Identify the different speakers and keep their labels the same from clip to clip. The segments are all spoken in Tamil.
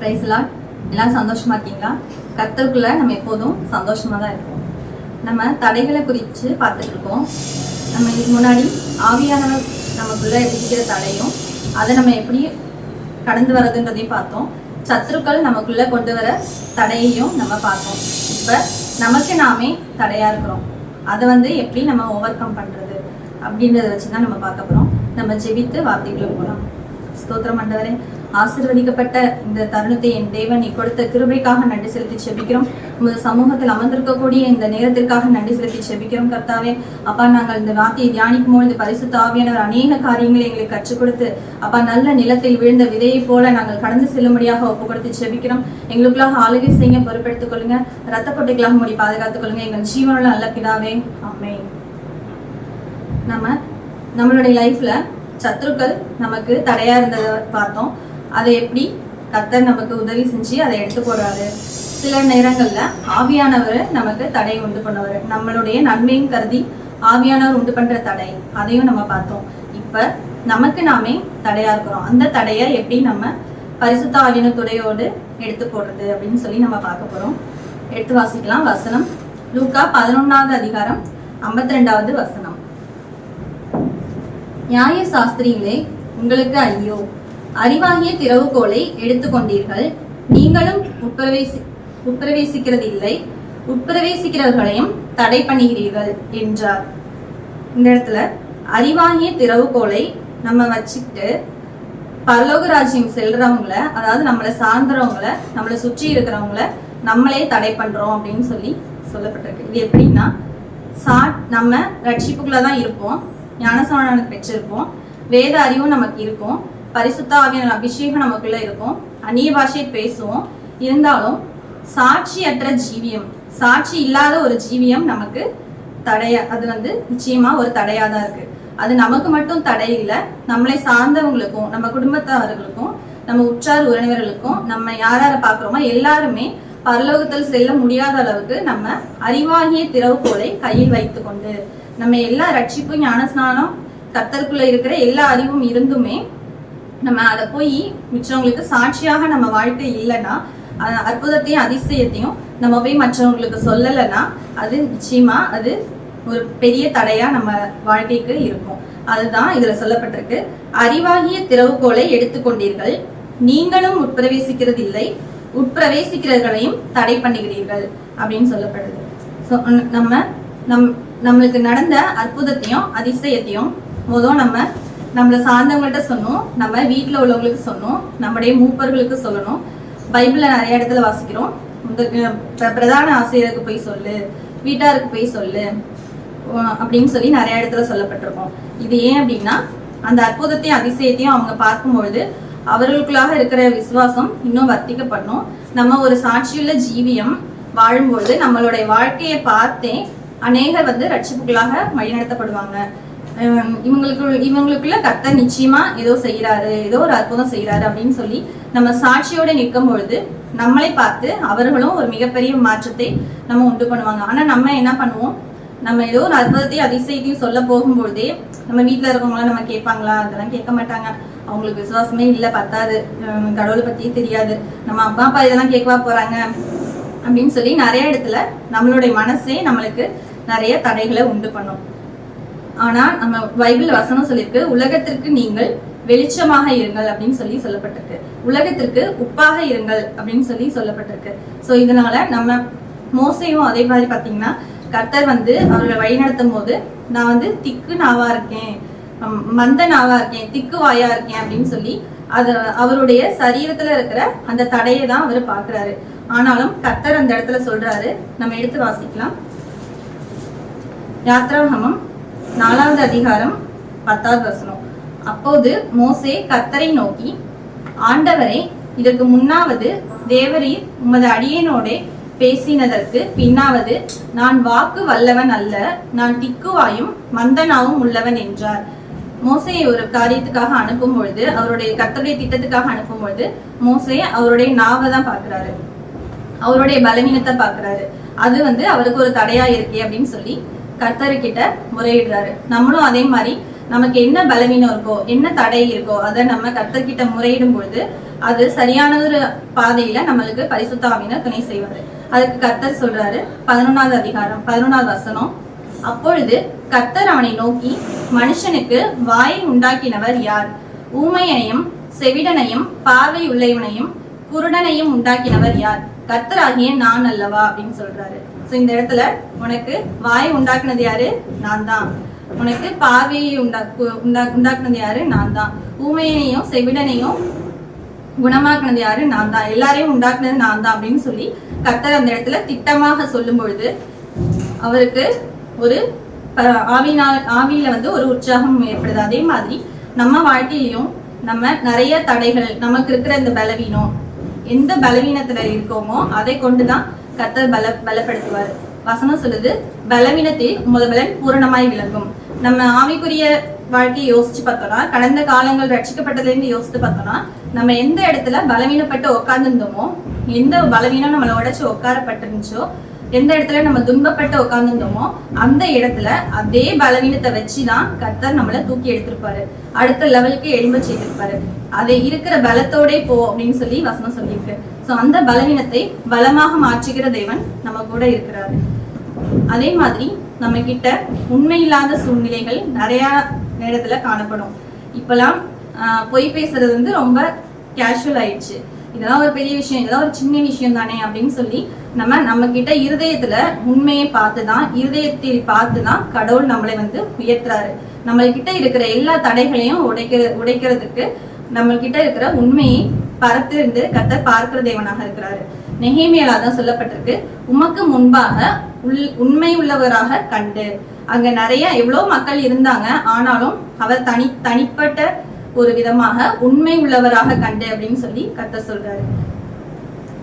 Speaker 1: ப்ரைஸ் எல்லாம் சந்தோஷமாக இருக்கீங்களா கத்தருக்குள்ள நம்ம எப்போதும் சந்தோஷமாக தான் இருப்போம் நம்ம தடைகளை குறித்து பார்த்துட்ருக்கோம் நம்ம இதுக்கு முன்னாடி ஆவியானவர் நமக்குள்ளே இருக்கிற தடையும் அதை நம்ம எப்படி கடந்து வர்றதுன்றதையும் பார்த்தோம் சத்துருக்கள் நமக்குள்ளே கொண்டு வர தடையையும் நம்ம பார்த்தோம் இப்போ நமக்கு நாமே தடையாக இருக்கிறோம் அதை வந்து எப்படி நம்ம ஓவர் கம் பண்ணுறது அப்படின்றத வச்சு தான் நம்ம பார்க்க போகிறோம் நம்ம ஜெபித்து வார்த்தைகளை போகலாம் ஸ்தோத்திரம் மண்டவரே ஆசிர்வதிக்கப்பட்ட இந்த தருணத்தை என் தேவன் நீ கொடுத்த கிருபைக்காக நன்றி செலுத்தி செபிக்கிறோம் உமது சமூகத்தில் அமர்ந்திருக்கக்கூடிய இந்த நேரத்திற்காக நன்றி செலுத்தி செபிக்கிறோம் கர்த்தாவே அப்பா நாங்கள் இந்த வார்த்தையை தியானிக்கும் பொழுது பரிசு தாவியானவர் அநேக காரியங்களை எங்களுக்கு கற்றுக் கொடுத்து அப்பா நல்ல நிலத்தில் விழுந்த விதையை போல நாங்கள் கடந்து செல்லும்படியாக ஒப்பு கொடுத்து செபிக்கிறோம் எங்களுக்குள்ளாக ஆளுகை செய்ய பொறுப்பெடுத்துக் கொள்ளுங்க ரத்த கொட்டைகளாக மொழி பாதுகாத்துக் கொள்ளுங்க எங்கள் ஜீவனில் நல்ல பிதாவே ஆமை நம்ம நம்மளுடைய லைஃப்ல சத்துருக்கள் நமக்கு தடையா இருந்ததை பார்த்தோம் அதை எப்படி கத்தர் நமக்கு உதவி செஞ்சு அதை எடுத்து போறாரு சில நேரங்களில் ஆவியானவர் நமக்கு தடை உண்டு பண்ணவர் நம்மளுடைய நன்மையும் கருதி ஆவியானவர் உண்டு பண்ற தடை அதையும் நம்ம பார்த்தோம் இப்ப நமக்கு நாமே தடையா இருக்கிறோம் அந்த தடையை எப்படி நம்ம பரிசுத்த ஆவின துடையோடு எடுத்து போடுறது அப்படின்னு சொல்லி நம்ம பார்க்க போறோம் எடுத்து வாசிக்கலாம் வசனம் லூக்கா பதினொன்னாவது அதிகாரம் ஐம்பத்தி ரெண்டாவது வசனம் நியாய சாஸ்திரிகளே உங்களுக்கு ஐயோ அறிவாகிய திறவுகோலை எடுத்துக்கொண்டீர்கள் நீங்களும் உட்பிரவேசிக்கிறதில்லை உட்பிரவேசிக்கிறவர்களையும் தடை பண்ணுகிறீர்கள் என்றார் இந்த இடத்துல அறிவாகிய திறவுகோலை நம்ம வச்சுக்கிட்டு பரலோக ராஜ்யம் செல்றவங்கள அதாவது நம்மளை சார்ந்தவங்கள நம்மளை சுற்றி இருக்கிறவங்கள நம்மளே தடை பண்றோம் அப்படின்னு சொல்லி சொல்லப்பட்டிருக்கு இது எப்படின்னா சா நம்ம ரட்சிப்புக்குள்ளதான் தான் இருப்போம் ஞானசமான பெற்றிருப்போம் வேத அறிவும் நமக்கு இருக்கும் பரிசுத்த அபிஷேகம் நமக்குள்ள இருக்கும் அந்நிய பாஷையை பேசுவோம் இருந்தாலும் சாட்சியற்ற ஜீவியம் சாட்சி இல்லாத ஒரு ஜீவியம் நமக்கு தடையா அது வந்து நிச்சயமா ஒரு தடையா தான் இருக்கு அது நமக்கு மட்டும் தடை இல்லை நம்மளை சார்ந்தவங்களுக்கும் நம்ம குடும்பத்தாரர்களுக்கும் நம்ம உற்றார் உறவினர்களுக்கும் நம்ம யார் யாரை பார்க்குறோமோ எல்லாருமே பரலோகத்தில் செல்ல முடியாத அளவுக்கு நம்ம அறிவாகிய திறவுகோலை கையில் வைத்து கொண்டு நம்ம எல்லா ரட்சிப்பும் ஞானஸ்நானம் கத்தருக்குள்ள இருக்கிற எல்லா அறிவும் இருந்துமே நம்ம அதை போய் மிச்சவங்களுக்கு சாட்சியாக நம்ம வாழ்க்கை இல்லைன்னா அற்புதத்தையும் அதிசயத்தையும் நம்ம போய் மற்றவங்களுக்கு சொல்லலைன்னா அது நிச்சயமா அது ஒரு பெரிய தடையா நம்ம வாழ்க்கைக்கு இருக்கும் அதுதான் இதுல சொல்லப்பட்டிருக்கு அறிவாகிய திறவுகோலை எடுத்துக்கொண்டீர்கள் நீங்களும் உட்பிரவேசிக்கிறது இல்லை உட்பிரவேசிக்கிறவர்களையும் தடை பண்ணுகிறீர்கள் அப்படின்னு சொல்லப்படுது ஸோ நம்ம நம் நம்மளுக்கு நடந்த அற்புதத்தையும் அதிசயத்தையும் முதல் நம்ம நம்மளை சார்ந்தவங்கள்ட்ட சொன்னோம் நம்ம வீட்டில் உள்ளவங்களுக்கு சொன்னோம் நம்முடைய மூப்பர்களுக்கு சொல்லணும் பைபிளில் நிறைய இடத்துல வாசிக்கிறோம் பிரதான ஆசிரியருக்கு போய் சொல்லு வீட்டாருக்கு போய் சொல்லு அப்படின்னு சொல்லி நிறைய இடத்துல சொல்லப்பட்டிருக்கோம் இது ஏன் அப்படின்னா அந்த அற்புதத்தையும் அதிசயத்தையும் அவங்க பார்க்கும்பொழுது அவர்களுக்குள்ளாக இருக்கிற விசுவாசம் இன்னும் வர்த்திக்கப்படணும் நம்ம ஒரு சாட்சியுள்ள ஜீவியம் வாழும்பொழுது நம்மளுடைய வாழ்க்கையை பார்த்தே அநேகர் வந்து ரட்சிப்புகளாக வழிநடத்தப்படுவாங்க இவங்களுக்கு இவங்களுக்குள்ள கத்த நிச்சயமா ஏதோ செய்யறாரு ஏதோ ஒரு அற்புதம் செய்யறாரு அப்படின்னு சொல்லி நம்ம சாட்சியோட நிற்கும் பொழுது நம்மளை பார்த்து அவர்களும் ஒரு மிகப்பெரிய மாற்றத்தை நம்ம உண்டு பண்ணுவாங்க ஆனா நம்ம என்ன பண்ணுவோம் நம்ம ஏதோ ஒரு அற்புதத்தையும் அதிசயத்தையும் சொல்ல போகும்பொழுதே நம்ம வீட்டில் இருக்கவங்கள நம்ம கேட்பாங்களா அதெல்லாம் கேட்க மாட்டாங்க அவங்களுக்கு விசுவாசமே இல்லை பத்தாது கடவுளை பற்றியே தெரியாது நம்ம அப்பா அப்பா இதெல்லாம் கேட்கவா போகிறாங்க அப்படின்னு சொல்லி நிறைய இடத்துல நம்மளுடைய மனசே நம்மளுக்கு நிறைய தடைகளை உண்டு பண்ணும் ஆனா நம்ம பைபிள் வசனம் சொல்லியிருக்கு உலகத்திற்கு நீங்கள் வெளிச்சமாக இருங்கள் அப்படின்னு சொல்லி சொல்லப்பட்டிருக்கு உலகத்திற்கு உப்பாக இருங்கள் அப்படின்னு சொல்லி சொல்லப்பட்டிருக்கு ஸோ இதனால நம்ம மோசையும் அதே மாதிரி பார்த்தீங்கன்னா கர்த்தர் வந்து அவர்களை வழிநடத்தும் போது நான் வந்து திக்கு நாவா இருக்கேன் மந்த நாவா இருக்கேன் திக்கு வாயா இருக்கேன் அப்படின்னு சொல்லி அது அவருடைய சரீரத்துல இருக்கிற அந்த தடையை தான் அவர் பாக்குறாரு ஆனாலும் கர்த்தர் அந்த இடத்துல சொல்றாரு நம்ம எடுத்து வாசிக்கலாம் யாத்ராகமம் நாலாவது அதிகாரம் பத்தாவது வசனம் அப்போது மோசே கத்தரை நோக்கி ஆண்டவரே இதற்கு முன்னாவது தேவரீர் உமது அடியனோடே பேசினதற்கு பின்னாவது நான் வாக்கு வல்லவன் அல்ல நான் திக்குவாயும் மந்தனாவும் உள்ளவன் என்றார் மோசையை ஒரு காரியத்துக்காக அனுப்பும் பொழுது அவருடைய கத்தருடைய திட்டத்துக்காக அனுப்பும் பொழுது மோசையை அவருடைய நாவை தான் பாக்குறாரு அவருடைய பலவீனத்தை பாக்குறாரு அது வந்து அவருக்கு ஒரு தடையா இருக்கே அப்படின்னு சொல்லி கர்த்தர்கிட்ட முறையிடுறாரு நம்மளும் அதே மாதிரி நமக்கு என்ன பலவீனம் இருக்கோ என்ன தடை இருக்கோ அதை நம்ம கர்த்தர்கிட்ட முறையிடும் பொழுது அது சரியான ஒரு பாதையில நம்மளுக்கு பரிசுத்தாவினர் துணை செய்வாரு அதுக்கு கர்த்தர் சொல்றாரு பதினொன்றாவது அதிகாரம் பதினொன்றாவது வசனம் அப்பொழுது கர்த்தர் அவனை நோக்கி மனுஷனுக்கு வாயை உண்டாக்கினவர் யார் ஊமையனையும் செவிடனையும் பார்வை உள்ளவனையும் குருடனையும் உண்டாக்கினவர் யார் கர்த்தராகிய நான் அல்லவா அப்படின்னு சொல்றாரு ஸோ இந்த இடத்துல உனக்கு வாயை உண்டாக்குனது யாரு நான் தான் உனக்கு பார்வையை உண்டா உண்டாக்குனது யாரு நான் தான் ஊமையனையும் செவிடனையும் குணமாக்குனது யாரு நான் தான் எல்லாரையும் உண்டாக்குனது நான் தான் அப்படின்னு சொல்லி கத்தர் அந்த இடத்துல திட்டமாக சொல்லும் பொழுது அவருக்கு ஒரு ஆவினால் ஆவியில வந்து ஒரு உற்சாகம் ஏற்படுது அதே மாதிரி நம்ம வாழ்க்கையிலையும் நம்ம நிறைய தடைகள் நமக்கு இருக்கிற இந்த பலவீனம் எந்த பலவீனத்துல இருக்கோமோ அதை கொண்டுதான் கத்தர் பல பலப்படுத்துவார் வசனம் சொல்லுது பலவீனத்தில் முதலன் பூரணமாய் விளங்கும் நம்ம ஆவிக்குரிய வாழ்க்கையை யோசிச்சு பார்த்தோம்னா கடந்த காலங்கள் ரட்சிக்கப்பட்டதுலேருந்து யோசித்து பார்த்தோம்னா நம்ம எந்த இடத்துல பலவீனப்பட்டு உட்கார்ந்துருந்தோமோ எந்த பலவீனம் நம்மளை உடச்சு உட்காரப்பட்டிருந்துச்சோ எந்த இடத்துல நம்ம துன்பப்பட்டு உட்காந்துருந்தோமோ அந்த இடத்துல அதே பலவீனத்தை வச்சு தான் கத்தர் நம்மளை தூக்கி எடுத்திருப்பாரு அடுத்த லெவலுக்கு எழும்ப செய்திருப்பாரு அதை இருக்கிற பலத்தோடே போ அப்படின்னு சொல்லி வசனம் சொல்லியிருக்கு ஸோ அந்த பலவீனத்தை பலமாக மாற்றுகிற தேவன் நம்ம கூட இருக்கிறாரு அதே மாதிரி நம்ம கிட்ட உண்மை இல்லாத சூழ்நிலைகள் நிறையா நேரத்தில் காணப்படும் இப்பெல்லாம் பொய் பேசுறது வந்து ரொம்ப கேஷுவல் ஆயிடுச்சு இதெல்லாம் ஒரு பெரிய விஷயம் இதெல்லாம் ஒரு சின்ன விஷயம் தானே அப்படின்னு சொல்லி நம்ம நம்ம கிட்ட இருதயத்துல உண்மையை பார்த்து தான் இருதயத்தில் பார்த்து தான் கடவுள் நம்மளை வந்து உயர்த்துறாரு நம்மள்கிட்ட இருக்கிற எல்லா தடைகளையும் உடைக்கிற உடைக்கிறதுக்கு நம்மள்கிட்ட இருக்கிற உண்மையை பரத்திருந்து கத்தர் பார்க்கிற தேவனாக இருக்கிறாரு நெஹேமியலா சொல்லப்பட்டிருக்கு உமக்கு முன்பாக உள் உண்மை உள்ளவராக கண்டு அங்க நிறைய எவ்வளோ மக்கள் இருந்தாங்க ஆனாலும் அவர் தனி தனிப்பட்ட ஒரு விதமாக உண்மை உள்ளவராக கண்டு அப்படின்னு சொல்லி கத்த சொல்றாரு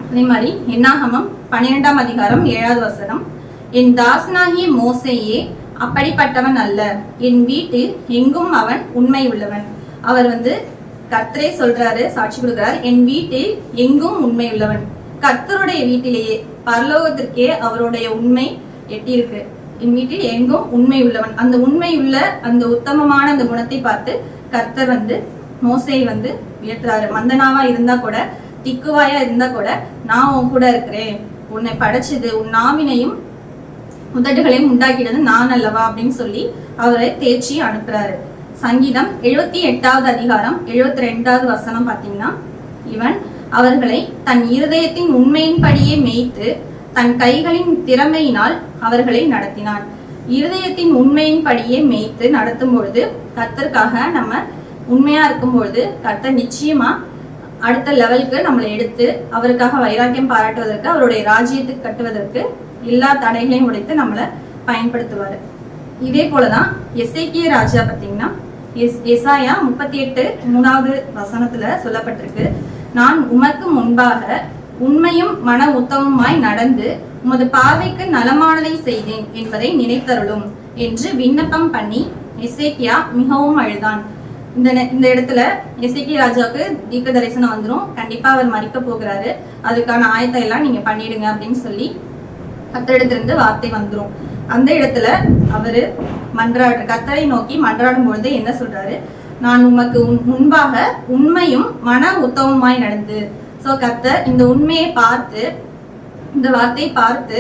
Speaker 1: அதே மாதிரி என்னாகமம் பன்னிரெண்டாம் அதிகாரம் ஏழாவது வசனம் என் தாசனாகிய மோசையே அப்படிப்பட்டவன் அல்ல என் வீட்டில் எங்கும் அவன் உண்மை உள்ளவன் அவர் வந்து கர்த்தரே சொல்றாரு சாட்சி கொடுக்கிறார் என் வீட்டில் எங்கும் உண்மை உள்ளவன் கர்த்தருடைய வீட்டிலேயே பரலோகத்திற்கே அவருடைய உண்மை எட்டியிருக்கு என் வீட்டில் எங்கும் உண்மை உள்ளவன் அந்த உண்மை உள்ள அந்த உத்தமமான அந்த குணத்தை பார்த்து கர்த்தர் வந்து மோசையை வந்து உயர்த்துறாரு மந்தனாவா இருந்தா கூட திக்குவாயா இருந்தா கூட நான் உன் கூட இருக்கிறேன் உன்னை படைச்சது உன் நாவினையும் உதடுகளையும் உண்டாக்கிட்டது நான் அல்லவா அப்படின்னு சொல்லி அவரை தேர்ச்சி அனுப்புறாரு சங்கீதம் எழுபத்தி எட்டாவது அதிகாரம் எழுபத்தி ரெண்டாவது வசனம் பார்த்தீங்கன்னா இவன் அவர்களை தன் இருதயத்தின் உண்மையின்படியே மேய்த்து தன் கைகளின் திறமையினால் அவர்களை நடத்தினான் இருதயத்தின் உண்மையின்படியே மேய்த்து நடத்தும் பொழுது கத்தருக்காக நம்ம உண்மையா இருக்கும் பொழுது கர்த்தர் நிச்சயமா அடுத்த லெவலுக்கு நம்மளை எடுத்து அவருக்காக வைராக்கியம் பாராட்டுவதற்கு அவருடைய ராஜ்யத்துக்கு கட்டுவதற்கு எல்லா தடைகளையும் உடைத்து நம்மளை பயன்படுத்துவார் இதே போலதான் எஸ்ஐகே ராஜா பார்த்தீங்கன்னா எஸ் எசாயா முப்பத்தி எட்டு மூணாவது வசனத்துல சொல்லப்பட்டிருக்கு நான் உமக்கு முன்பாக உண்மையும் மன உத்தமமாய் நடந்து உமது பார்வைக்கு நலமானதை செய்தேன் என்பதை நினைத்தருளும் என்று விண்ணப்பம் பண்ணி எசேக்கியா மிகவும் அழுதான் இந்த இந்த இடத்துல எசேக்கி ராஜாவுக்கு தீர்க்க தரிசனம் வந்துடும் கண்டிப்பா அவர் மறிக்க போகிறாரு அதுக்கான ஆயத்தை எல்லாம் நீங்க பண்ணிடுங்க அப்படின்னு சொல்லி இருந்து வார்த்தை வந்துடும் அந்த இடத்துல அவர் மன்றாடு கத்தரை நோக்கி மன்றாடும் பொழுது என்ன சொல்றாரு நான் உமக்கு முன்பாக உண்மையும் மன உத்தவமாய் நடந்து ஸோ கத்தர் இந்த உண்மையை பார்த்து இந்த வார்த்தையை பார்த்து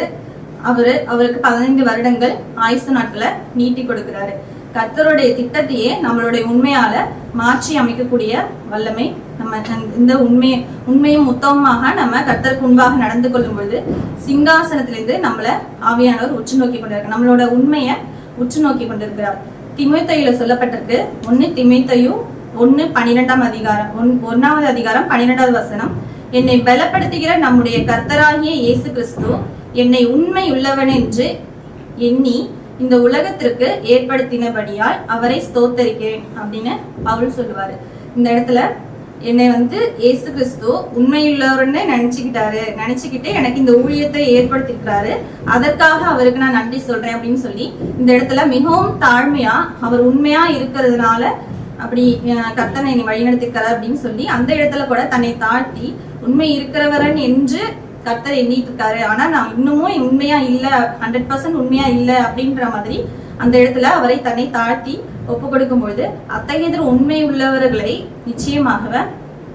Speaker 1: அவரு அவருக்கு பதினைந்து வருடங்கள் ஆயுசு நாட்களை நீட்டி கொடுக்கிறாரு கத்தருடைய திட்டத்தையே நம்மளுடைய உண்மையால மாற்றி அமைக்கக்கூடிய வல்லமை நம்ம இந்த உண்மையை உண்மையும் மொத்தமாக நம்ம கர்த்தருக்கு முன்பாக நடந்து கொள்ளும் பொழுது சிங்காசனத்திலிருந்து நம்மள ஆவியானவர் உற்று நோக்கி கொண்டிருக்க நம்மளோட உண்மையை உற்று நோக்கி கொண்டிருக்கிறார் திமுத்தையில சொல்லப்பட்டிருக்கு ஒன்னு திமுத்தையும் ஒன்னு பன்னிரெண்டாம் அதிகாரம் ஒன் ஒன்னாவது அதிகாரம் பன்னிரெண்டாவது வசனம் என்னை பலப்படுத்துகிற நம்முடைய கர்த்தராகிய இயேசு கிறிஸ்து என்னை உண்மை உள்ளவன் என்று எண்ணி இந்த உலகத்திற்கு ஏற்படுத்தினபடியால் அவரை ஸ்தோத்தரிக்கிறேன் அப்படின்னு அவள் சொல்லுவாரு இந்த இடத்துல என்னை வந்து ஏசு கிறிஸ்து உண்மையுள்ளவர்னு நினைச்சுக்கிட்டாரு நினச்சிக்கிட்டு எனக்கு இந்த ஊழியத்தை ஏற்படுத்திருக்கிறாரு அதற்காக அவருக்கு நான் நன்றி சொல்கிறேன் அப்படின்னு சொல்லி இந்த இடத்துல மிகவும் தாழ்மையாக அவர் உண்மையாக இருக்கிறதுனால அப்படி கத்தனை என்னை வழிநடத்திருக்கிறார் அப்படின்னு சொல்லி அந்த இடத்துல கூட தன்னை தாழ்த்தி உண்மை இருக்கிறவரன் என்று கத்தர் எண்ணிட்டு இருக்காரு ஆனா நான் இன்னமும் உண்மையா இல்ல ஹண்ட்ரட் பர்சன்ட் உண்மையா இல்ல அப்படின்ற மாதிரி அந்த இடத்துல அவரை தன்னை தாழ்த்தி ஒப்பு கொடுக்கும் பொழுது அத்தகைய உண்மை உள்ளவர்களை நிச்சயமாக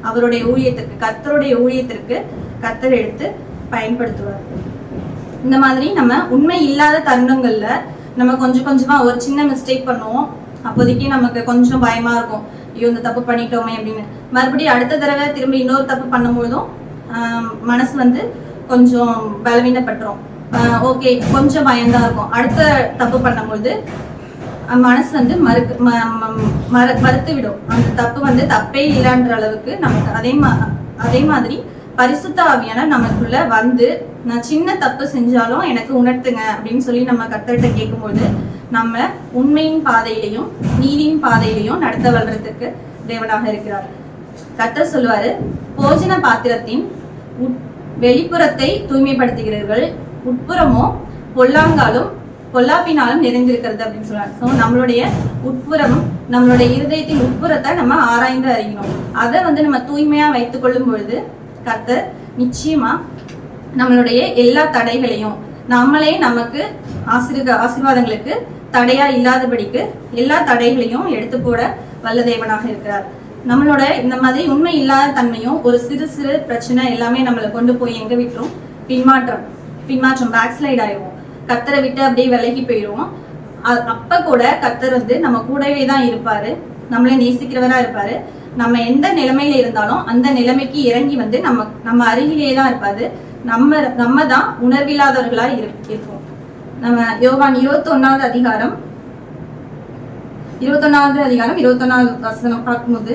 Speaker 1: அவருடைய ஊழியத்திற்கு கத்தருடைய ஊழியத்திற்கு கத்தர் எடுத்து பயன்படுத்துவார் இந்த மாதிரி நம்ம உண்மை இல்லாத தருணங்கள்ல நம்ம கொஞ்சம் கொஞ்சமா ஒரு சின்ன மிஸ்டேக் பண்ணுவோம் அப்போதைக்கு நமக்கு கொஞ்சம் பயமா இருக்கும் ஐயோ இந்த தப்பு பண்ணிட்டோமே அப்படின்னு மறுபடியும் அடுத்த தடவை திரும்ப இன்னொரு தப்பு பண்ணும்பொழுதும் மனசு வந்து கொஞ்சம் பலவீனப்பட்டுரும் ஓகே கொஞ்சம் பயம்தான் இருக்கும் அடுத்த தப்பு பண்ணும்பொழுது மனசு வந்து மறுக்கு மற மறுத்து விடும் அந்த தப்பு வந்து தப்பே இல்லைன்ற அளவுக்கு நமக்கு அதே மா அதே மாதிரி பரிசுத்த ஆவியான நமக்குள்ள வந்து நான் சின்ன தப்பு செஞ்சாலும் எனக்கு உணர்த்துங்க அப்படின்னு சொல்லி நம்ம கத்தர்கிட்ட கேட்கும்போது நம்ம உண்மையின் பாதையிலையும் நீதியின் பாதையிலையும் நடத்த வளர்றதுக்கு தேவனாக இருக்கிறார் கத்தர் சொல்லுவாரு போஜன பாத்திரத்தின் உட் வெளிப்புறத்தை தூய்மைப்படுத்துகிறீர்கள் உட்புறமோ பொல்லாங்காலும் பொல்லாப்பினாலும் நிறைந்திருக்கிறது அப்படின்னு சொல்றாங்க ஸோ நம்மளுடைய உட்புறம் நம்மளுடைய இருதயத்தின் உட்புறத்தை நம்ம ஆராய்ந்து அறியணும் அதை வந்து நம்ம தூய்மையா வைத்துக் கொள்ளும் பொழுது கத்த நிச்சயமா நம்மளுடைய எல்லா தடைகளையும் நம்மளே நமக்கு ஆசீர்க ஆசீர்வாதங்களுக்கு தடையா இல்லாதபடிக்கு எல்லா தடைகளையும் எடுத்து போட வல்ல தேவனாக இருக்கிறார் நம்மளோட இந்த மாதிரி உண்மை இல்லாத தன்மையும் ஒரு சிறு சிறு பிரச்சனை எல்லாமே நம்மளை கொண்டு போய் எங்க விட்டுரும் பின்மாற்றம் பின்மாற்றம் பேக்ஸ்லைட் ஆயிடும் கத்தரை விட்டு அப்படியே விலகி போயிடுவோம் அப்ப கூட கத்தர் வந்து நம்ம கூடவே தான் இருப்பாரு நம்மளே நேசிக்கிறவரா இருப்பாரு நம்ம எந்த நிலைமையில இருந்தாலும் அந்த நிலைமைக்கு இறங்கி வந்து நம்ம நம்ம அருகிலேயே தான் இருப்பாரு நம்ம நம்ம தான் உணர்வில்லாதவர்களா இருப்போம் நம்ம யோகான் இருபத்தி ஒன்னாவது அதிகாரம் ஒன்னாவது அதிகாரம் இருபத்தொன்னாவது வசனம் பார்க்கும்போது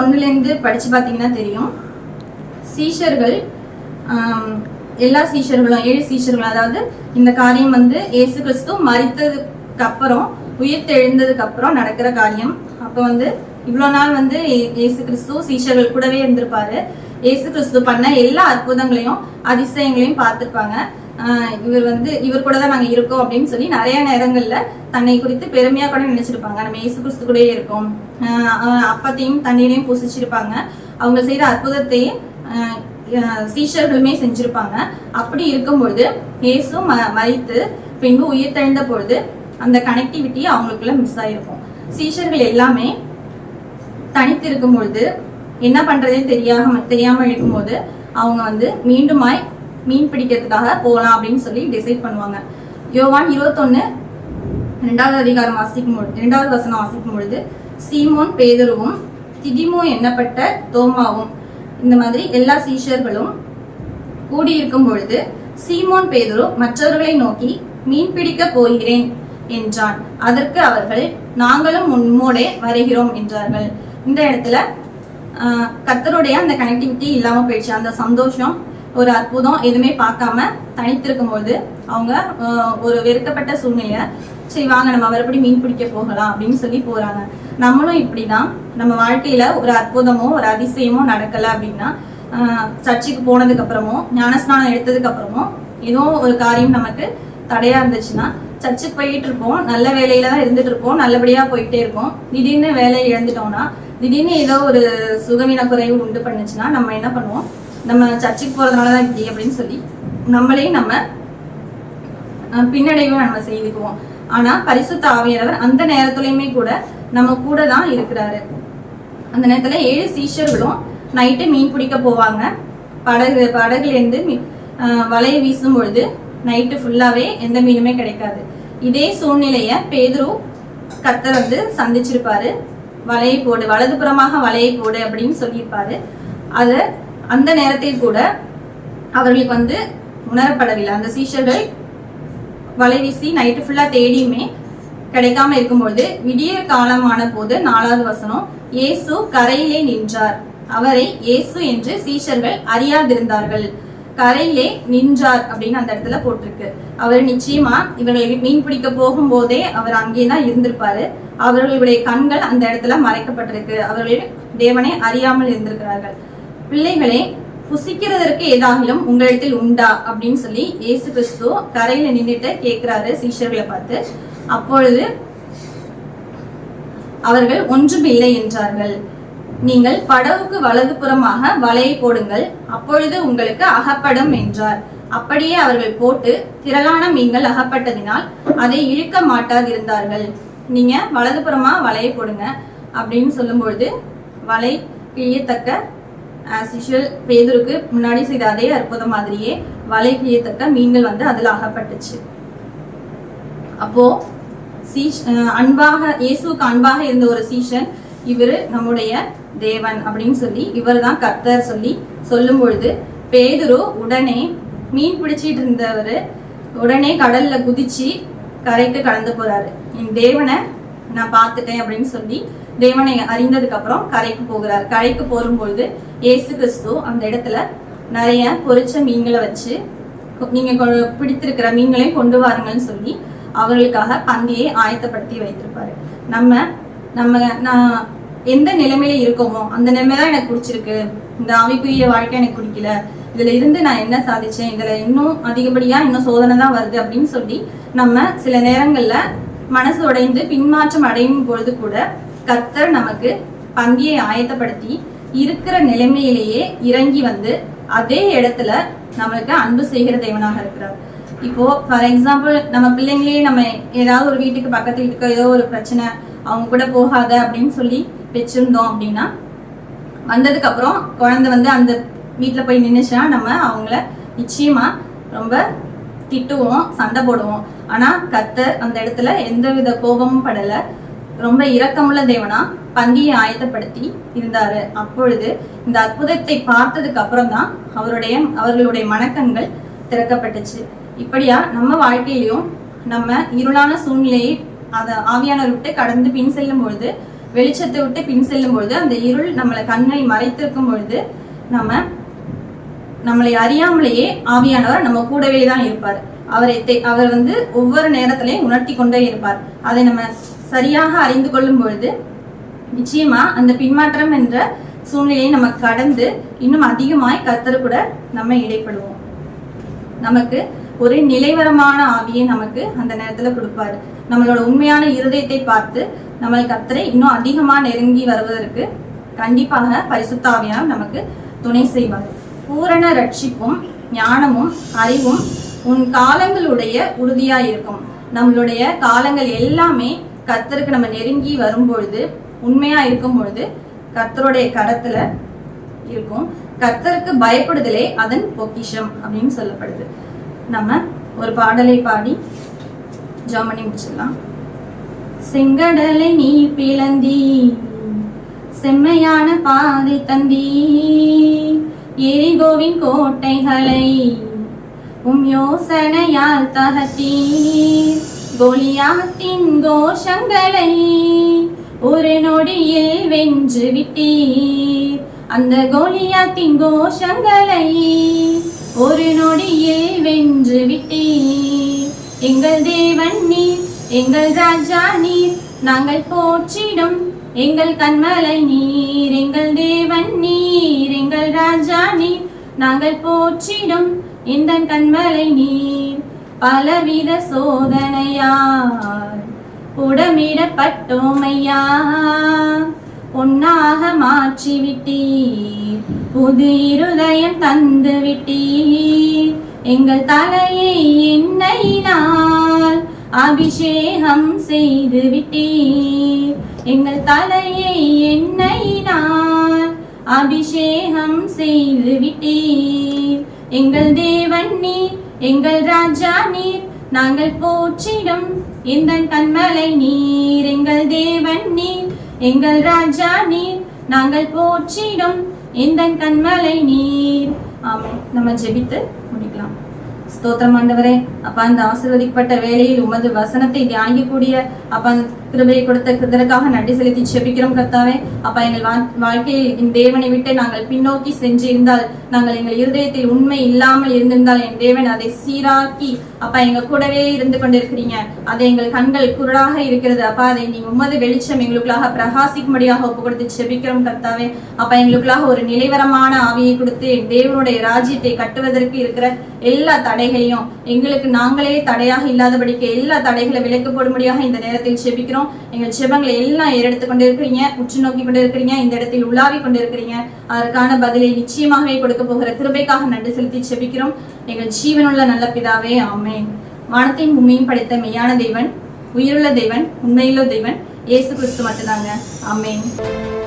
Speaker 1: ஒண்ணுல இருந்து படிச்சு பாத்தீங்கன்னா தெரியும் சீஷர்கள் எல்லா சீஷர்களும் ஏழு சீஷர்களும் அதாவது இந்த காரியம் வந்து ஏசு கிறிஸ்து மறித்ததுக்கு அப்புறம் தெழுந்ததுக்கு அப்புறம் நடக்கிற காரியம் அப்போ வந்து இவ்வளோ நாள் வந்து ஏசு கிறிஸ்து சீஷர்கள் கூடவே இருந்திருப்பாரு ஏசு கிறிஸ்து பண்ண எல்லா அற்புதங்களையும் அதிசயங்களையும் பார்த்துருப்பாங்க இவர் வந்து இவர் கூட தான் நாங்கள் இருக்கோம் அப்படின்னு சொல்லி நிறைய நேரங்களில் தன்னை குறித்து பெருமையாக கூட நினைச்சிருப்பாங்க நம்ம இயேசு கிறிஸ்து கூட இருக்கோம் அப்பத்தையும் தண்ணீரையும் பூசிச்சிருப்பாங்க அவங்க செய்கிற அற்புதத்தையும் சீஷர்களுமே செஞ்சிருப்பாங்க அப்படி இருக்கும்பொழுது ஏசு ம மறித்து பின்பு உயிர்த்தெழுந்த பொழுது அந்த கனெக்டிவிட்டி அவங்களுக்குள்ள மிஸ் ஆகிருக்கும் சீஷர்கள் எல்லாமே தனித்து இருக்கும் பொழுது என்ன பண்றதே தெரியாம தெரியாமல் இருக்கும்போது அவங்க வந்து மீண்டுமாய் மீன் பிடிக்கிறதுக்காக போகலாம் அப்படின்னு சொல்லி டிசைட் பண்ணுவாங்க யோவான் இருபத்தொன்னு ரெண்டாவது அதிகாரம் வாசிக்கும் பொழுது ரெண்டாவது வசனம் வாசிக்கும் பொழுது சீமோன் பேதருவும் திதிமோ எண்ணப்பட்ட தோமாவும் இந்த மாதிரி எல்லா சீஷர்களும் கூடியிருக்கும் பொழுது சீமோன் பேதுரு மற்றவர்களை நோக்கி மீன் பிடிக்க போகிறேன் என்றான் அதற்கு அவர்கள் நாங்களும் உண்மோடே வருகிறோம் என்றார்கள் இந்த இடத்துல கத்தருடைய அந்த கனெக்டிவிட்டி இல்லாம போயிடுச்சு அந்த சந்தோஷம் ஒரு அற்புதம் எதுவுமே பார்க்காம தனித்திருக்கும் போது அவங்க ஒரு வெறுக்கப்பட்ட சூழ்நிலையை சரி வாங்க நம்ம மறுபடி மீன் பிடிக்க போகலாம் அப்படின்னு சொல்லி போறாங்க நம்மளும் இப்படிதான் நம்ம வாழ்க்கையில ஒரு அற்புதமோ ஒரு அதிசயமோ நடக்கல அப்படின்னா சர்ச்சுக்கு போனதுக்கு அப்புறமோ ஞானஸ்நானம் எடுத்ததுக்கு அப்புறமோ ஏதோ ஒரு காரியம் நமக்கு தடையா இருந்துச்சுன்னா சர்ச்சுக்கு போயிட்டு இருப்போம் நல்ல வேலையில தான் இருந்துட்டு இருப்போம் நல்லபடியா போயிட்டே இருக்கோம் திடீர்னு வேலையை இழந்துட்டோம்னா திடீர்னு ஏதோ ஒரு சுகவீன குறைவு உண்டு பண்ணுச்சுன்னா நம்ம என்ன பண்ணுவோம் நம்ம சர்ச்சுக்கு போகிறதுனால தான் இப்படி அப்படின்னு சொல்லி நம்மளே நம்ம பின்னடைவை நம்ம செய்துக்குவோம் ஆனால் பரிசுத்த ஆவியானவர் அந்த நேரத்துலையுமே கூட நம்ம கூட தான் இருக்கிறாரு அந்த நேரத்தில் ஏழு சீஷர்களும் நைட்டு மீன் பிடிக்க போவாங்க படகு படகுலேருந்து வலையை வீசும் பொழுது நைட்டு ஃபுல்லாகவே எந்த மீனுமே கிடைக்காது இதே சூழ்நிலையை பேதுரு கத்தர் வந்து சந்திச்சிருப்பாரு வலையை போடு வலதுபுறமாக வலையை போடு அப்படின்னு சொல்லியிருப்பாரு அதை அந்த நேரத்தில் கூட அவர்களுக்கு வந்து உணரப்படவில்லை அந்த சீஷர்கள் வலை வீசி நைட்டு ஃபுல்லா தேடியுமே கிடைக்காம இருக்கும்பொழுது விடிய காலமான போது நாலாவது வசனம் இயேசு கரையிலே நின்றார் அவரை இயேசு என்று சீஷர்கள் அறியாதிருந்தார்கள் கரையிலே நின்றார் அப்படின்னு அந்த இடத்துல போட்டிருக்கு அவர் நிச்சயமா இவர்கள் மீன் பிடிக்க போகும் போதே அவர் அங்கே தான் இருந்திருப்பாரு அவர்களுடைய கண்கள் அந்த இடத்துல மறைக்கப்பட்டிருக்கு அவர்கள் தேவனை அறியாமல் இருந்திருக்கிறார்கள் பிள்ளைகளே புசிக்கிறதற்கு ஏதாகிலும் உங்களிடத்தில் உண்டா அப்படின்னு சொல்லி ஏசு கிறிஸ்து கரையில நின்றுட்டு கேட்கிறாரு சீஷர்களை பார்த்து அப்பொழுது அவர்கள் ஒன்றும் இல்லை என்றார்கள் நீங்கள் படவுக்கு வலது புறமாக வலையை போடுங்கள் அப்பொழுது உங்களுக்கு அகப்படும் என்றார் அப்படியே அவர்கள் போட்டு திரளான மீன்கள் அகப்பட்டதினால் அதை இழுக்க மாட்டாதிருந்தார்கள் நீங்க வலதுபுறமா வலையை போடுங்க அப்படின்னு சொல்லும்பொழுது வலை கிழியத்தக்க ஆஸ் யூஷுவல் பேதூருக்கு முன்னாடி செய்த அதே அற்புதம் மாதிரியே வலை வலைகியத்தக்க மீன்கள் வந்து அதில் அகப்பட்டுச்சு அப்போ சீஷ் அன்பாக இயேசுக்கு அன்பாக இருந்த ஒரு சீஷன் இவர் நம்முடைய தேவன் அப்படின்னு சொல்லி இவர் தான் கர்த்தர் சொல்லி சொல்லும் பொழுது பேதுரு உடனே மீன் பிடிச்சிட்டு இருந்தவர் உடனே கடல்ல குதிச்சு கரைக்கு கடந்து போறாரு என் தேவனை நான் பார்த்துட்டேன் அப்படின்னு சொல்லி தேவனை அறிந்ததுக்கு அப்புறம் கரைக்கு போகிறார் கரைக்கு போகும்பொழுது ஏசு கிறிஸ்து அந்த இடத்துல நிறைய பொறிச்ச மீன்களை வச்சு நீங்க பிடித்திருக்கிற மீன்களையும் கொண்டு வாருங்கள்னு சொல்லி அவர்களுக்காக பந்தியை ஆயத்தப்படுத்தி வைத்திருப்பாரு நம்ம நம்ம நான் எந்த நிலைமையில இருக்கோமோ அந்த நிலைமைதான் தான் எனக்கு குடிச்சிருக்கு இந்த ஆவிக்குரிய வாழ்க்கை எனக்கு குடிக்கல இதுல இருந்து நான் என்ன சாதிச்சேன் இதுல இன்னும் அதிகப்படியா இன்னும் சோதனை தான் வருது அப்படின்னு சொல்லி நம்ம சில நேரங்கள்ல மனசு உடைந்து பின்மாற்றம் அடையும் பொழுது கூட கத்தர் நமக்கு பங்கியை ஆயத்தப்படுத்தி இருக்கிற நிலைமையிலேயே இறங்கி வந்து அதே இடத்துல நம்மளுக்கு அன்பு செய்கிற தெய்வனாக இருக்கிறார் இப்போ ஃபார் எக்ஸாம்பிள் நம்ம பிள்ளைங்களே நம்ம ஏதாவது ஒரு வீட்டுக்கு பக்கத்து வீட்டுக்கு ஏதோ ஒரு பிரச்சனை அவங்க கூட போகாத அப்படின்னு சொல்லி வச்சிருந்தோம் அப்படின்னா வந்ததுக்கு அப்புறம் குழந்தை வந்து அந்த வீட்டில் போய் நின்றுச்சா நம்ம அவங்கள நிச்சயமா ரொம்ப திட்டுவோம் சண்டை போடுவோம் ஆனால் கத்தர் அந்த இடத்துல எந்த வித கோபமும் படலை ரொம்ப இரக்கமுள்ள தேவனா பந்தியை ஆயத்தப்படுத்தி இருந்தாரு அப்பொழுது இந்த அற்புதத்தை பார்த்ததுக்கு அப்புறம் தான் அவருடைய அவர்களுடைய மணக்கங்கள் திறக்கப்பட்டுச்சு இப்படியா நம்ம வாழ்க்கையிலும் நம்ம இருளான சூழ்நிலையை அதை ஆவியானவர் விட்டு கடந்து பின் செல்லும் பொழுது வெளிச்சத்தை விட்டு பின் செல்லும் பொழுது அந்த இருள் நம்மளை கண்ணை மறைத்திருக்கும் பொழுது நம்ம நம்மளை அறியாமலேயே ஆவியானவர் நம்ம கூடவே தான் இருப்பார் அவரை அவர் வந்து ஒவ்வொரு நேரத்திலையும் உணர்த்தி கொண்டே இருப்பார் அதை நம்ம சரியாக அறிந்து கொள்ளும் பொழுது நிச்சயமா அந்த பின்மாற்றம் என்ற சூழ்நிலையை நம்ம கடந்து இன்னும் அதிகமாய் கத்தரு கூட நம்ம இடைப்படுவோம் நமக்கு ஒரு நிலைவரமான ஆவியை நமக்கு அந்த நேரத்துல கொடுப்பாரு நம்மளோட உண்மையான இருதயத்தை பார்த்து நம்ம கத்தரை இன்னும் அதிகமா நெருங்கி வருவதற்கு கண்டிப்பாக பரிசுத்தாவியாக நமக்கு துணை செய்வார் பூரண ரட்சிப்பும் ஞானமும் அறிவும் உன் காலங்களுடைய உறுதியா இருக்கும் நம்மளுடைய காலங்கள் எல்லாமே கத்தருக்கு நம்ம நெருங்கி வரும்பொழுது உண்மையா இருக்கும் பொழுது கத்தருடைய கடத்துல இருக்கும் கத்தருக்கு பயப்படுதலே அதன் பொக்கிஷம் அப்படின்னு சொல்லப்படுது நம்ம ஒரு பாடலை பாடி ஜாமனி முடிச்சிடலாம் செங்கடலை நீ பிளந்தி செம்மையான பாதை தந்தி எரிகோவின் கோட்டைகளை உம் யோசனையால் தகத்தீர் கொலியாத்தின் கோஷங்களை ஒரு நொடியில் வென்று விட்டீர் அந்த கோலியாத்தின் கோஷங்களை ஒரு நொடியில் வென்று விட்டீர் எங்கள் தேவன் நீர் எங்கள் ராஜா நீர் நாங்கள் போற்றிடும் எங்கள் கண்மலை நீர் எங்கள் தேவன் நீர் எங்கள் ராஜா நீர் நாங்கள் போற்றிடும் இந்த கண்மலை நீர் பலவித சோதனையார் புடமிடப்பட்டோமையா பொன்னாக மாற்றி விட்டீர் புது இருதயம் தந்து விட்டீர் எங்கள் தலையை எண்ணெயினால் அபிஷேகம் செய்து விட்டீர் எங்கள் தலையை எண்ணெயினால் அபிஷேகம் செய்து விட்டீர் எங்கள் தேவன் நீர் எங்கள் ராஜா நீர் நாங்கள் போற்றிடும் இந்த கண்மலை நீர் எங்கள் தேவன் நீர் எங்கள் ராஜா நீர் நாங்கள் போற்றிடும் இந்த கண்மலை நீர் ஆமாம் நம்ம ஜெபித்து முடிக்கலாம் ஸ்தோத்திரம் ஆண்டவரே அப்ப அந்த ஆசிர்வதிக்கப்பட்ட வேலையில் உமது வசனத்தை தியானிக்கக்கூடிய அப்பா அந்த கிருபையை கொடுத்த கிருதற்காக நன்றி செலுத்தி செபிக்கிறோம் கர்த்தாவே அப்பா எங்கள் வாழ்க்கையில் என் தேவனை விட்டு நாங்கள் பின்னோக்கி சென்றிருந்தால் நாங்கள் எங்கள் இருதயத்தில் உண்மை இல்லாமல் இருந்திருந்தால் என் தேவன் அதை சீராக்கி அப்பா எங்க கூடவே இருந்து கொண்டிருக்கிறீங்க அதை எங்கள் கண்கள் குரலாக இருக்கிறது அப்ப அதை நீ உமது வெளிச்சம் எங்களுக்குள்ளாக பிரகாசிக்கும்படியாக ஒப்பு கொடுத்து செபிக்கிறோம் கர்த்தாவே அப்பா எங்களுக்குள்ளாக ஒரு நிலைவரமான ஆவியை கொடுத்து என் தேவனுடைய ராஜ்யத்தை கட்டுவதற்கு இருக்கிற எல்லா தடைகளையும் எங்களுக்கு நாங்களே தடையாக இல்லாதபடிக்கு எல்லா தடைகளை விலக்கப்படும்படியாக போடும்படியாக இந்த நேரத்தில் செபிக்கிறோம் இருக்கிறோம் நீங்கள் செபங்களை எல்லாம் ஏறெடுத்துக் கொண்டு இருக்கிறீங்க உற்று நோக்கி கொண்டு இருக்கிறீங்க இந்த இடத்தில் உள்ளாவி கொண்டு இருக்கிறீங்க அதற்கான பதிலை நிச்சயமாகவே கொடுக்க போகிற கிருபைக்காக நன்றி செலுத்தி செபிக்கிறோம் எங்கள் ஜீவனுள்ள நல்ல பிதாவே ஆமேன் வானத்தையும் உண்மையும் படைத்த மெய்யான தெய்வன் உயிருள்ள தெய்வன் உண்மையுள்ள தெய்வன் இயேசு கிறிஸ்து மட்டும்தாங்க ஆமேன்